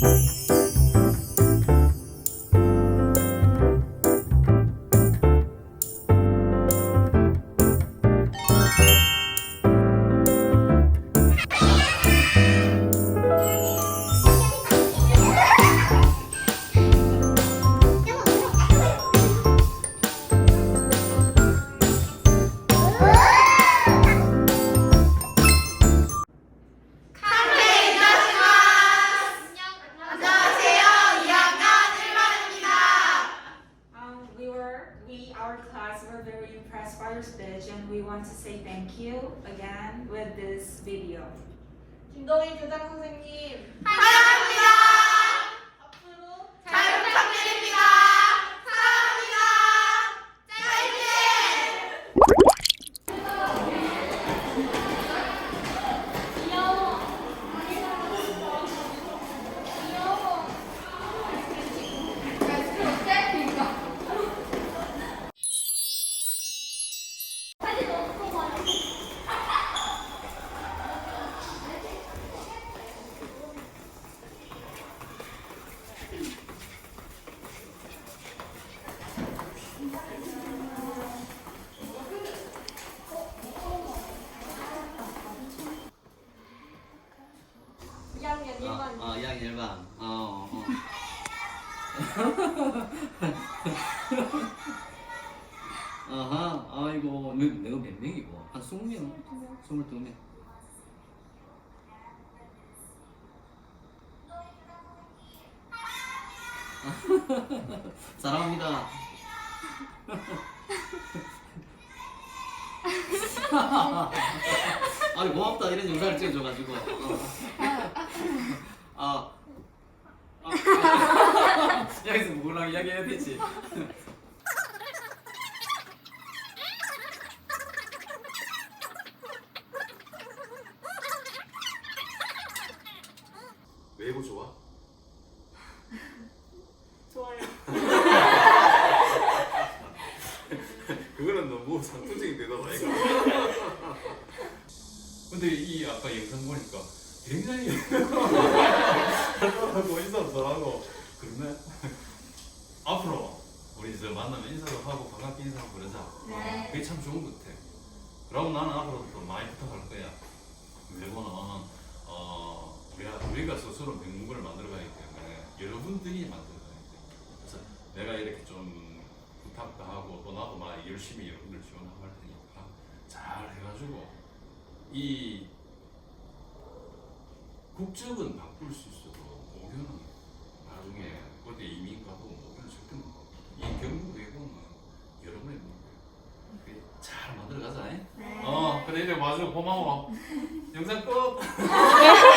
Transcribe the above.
Música class were very impressed by your speech and we want to say thank you again with this video. 김동희 교장 선생님, 환영합니다. 1반 어, 어, 2학년 1반. 어, 어. 아하, 아이고, 너, 내가 몇 명이고? 한 20명? 22명. 사랑합니다. 아 고맙다 이런 영상을 찍어줘가지고 어. 아, 아. 여기서 뭐랑 이야기해야 되지 외고 좋아? 좋아요. 그거는 너무 상투적인 대답 아이가? 근데 이 아까 영상 보니까 굉장히 하고 인사도 잘하고 그러네. 앞으로 우리 이제 만나면 인사도 하고 반갑게 인사하고 그러자. 네. 그게 참 좋은 것 같아. 그러고 나는 앞으로 또 많이 부탁할 거야. 외고는 어, 우리가, 우리가 스스로 명문을 만들어 가기 때문에 여러분들이 만들어 가야 돼. 그래서 내가 이렇게 좀 부탁도 하고 또 나도 막 열심히 여러분들 지원하고 할 테니까 잘 해가지고 이 국적은 바꿀 수 있어도 모교는 나중에 어디 이민 가도 모교는 절대 못 바꿔. 이 경북 외고는 여러분의 모교야. 잘 만들어 가자. 잉? 네. 어 그래 이제 와줘 고마워. 영상 끝.